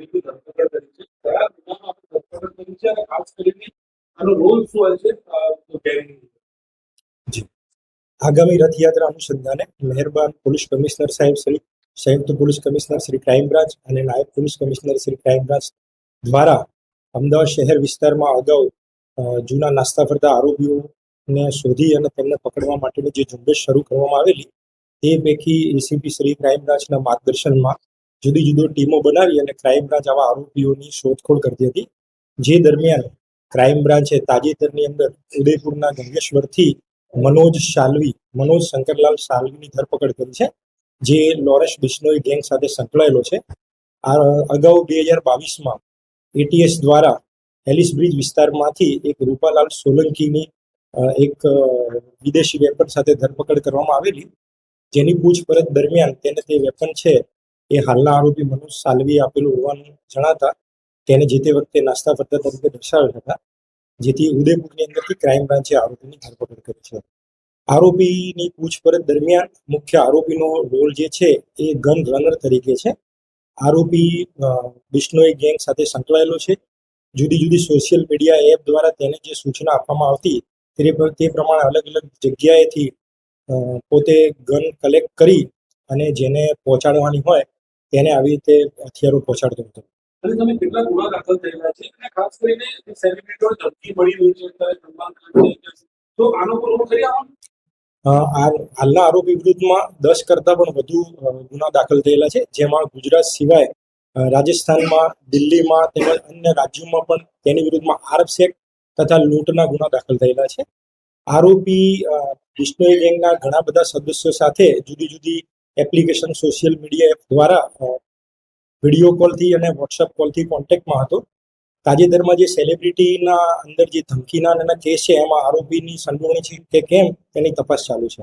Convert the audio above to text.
કેટલું ધરપકડ અને આગામી રથયાત્રા અનુસંધાને મહેરબાન પોલીસ કમિશનર સાહેબ શ્રી, સંયુક્ત police commissioner Shri crime branch અને નાયબ police commissioner Shri crime branch દ્વારા અમદાવાદ શહેર વિસ્તારમાં અગાઉ જૂના નાસ્તા ફરતા આરોપીઓને શોધી અને તેમને પકડવા માટેની જે ઝુંબેશ શરૂ કરવામાં આવેલી, તે પૈકી એસીપી શ્રી ક્રાઇમ બ્રાન્ચના માર્ગદર્શનમાં જુદી જુદી ટીમો બનાવી અને ક્રાઇમ બ્રાન્ચ આવા આરોપીઓની શોધખોળ કરતી હતી. જે દરમિયાન ક્રાઇમ બ્રાન્ચે તાજેતરની અંદર ઉદયપુરના ગંગેશ્વરથી મનોજ સાલવી મનોજ શંકરલાલ સાલવીની ધરપકડ કરી છે. જે લોરેન્સ બિશ્નોઈ ગેંગ સાથે સંકળાયેલો છે. આ અગાઉ બે હજાર બાવીસમાં એટીએસ દ્વારા એલિસ બ્રિજ વિસ્તારમાંથી એક રૂપાલાલ સોલંકીની એક વિદેશી વેપન સાથે ધરપકડ કરવામાં આવેલી. જેની પૂછપરછ દરમિયાન તેને તે વેપન છે એ હાલના આરોપી મનોજ સાલવી આપેલું હોવાનું જણાતા તેને જે તે વખતે નાસ્તા ફરતા તરીકે દર્શાવ્યા હતા, જેથી ઉદયપુરની અંદરથી ક્રાઇમ બ્રાન્ચે આરોપીની ધરપકડ કરી છે. આરોપીની પૂછપરછ દરમિયાન મુખ્ય આરોપીનો રોલ જે છે એ ગન રનર તરીકે છે. આરોપી બિશ્નોઈ ગેંગ સાથે સંકળાયેલો છે. જુદી જુદી સોશિયલ મીડિયા એપ દ્વારા તેને જે સૂચના આપવામાં આવતી તે પ્રમાણે અલગ અલગ જગ્યાએથી પોતે ગન કલેક્ટ કરી અને જેને પહોંચાડવાની હોય તેને આવી રીતે હથિયારો પહોંચાડતો હતો. હાલના આરોપી વિરુદ્ધમાં દસ કરતા પણ વધુ ગુના દાખલ થયેલા છે જેમાં ગુજરાત સિવાય રાજસ્થાનમાં દિલ્હીમાં તેમજ અન્ય રાજ્યોમાં પણ તેની વિરુદ્ધમાં આર્મસેક તથા લૂંટના ગુના દાખલ થયેલા છે. આરોપી અ, ગેંગના ઘણા બધા સદસ્યો સાથે જુદી જુદી એપ્લિકેશન સોશિયલ મીડિયા એપ દ્વારા વીડિયો કોલથી અને વોટ્સઅપ કોલથી કોન્ટેક્ટમાં હતો. તાજેતરમાં જે સેલિબ્રિટીના અંદર જે ધમકીના કેસ છે, એમાં આરોપીની સંડોવણી છે કે કેમ, તેની તપાસ ચાલુ છે.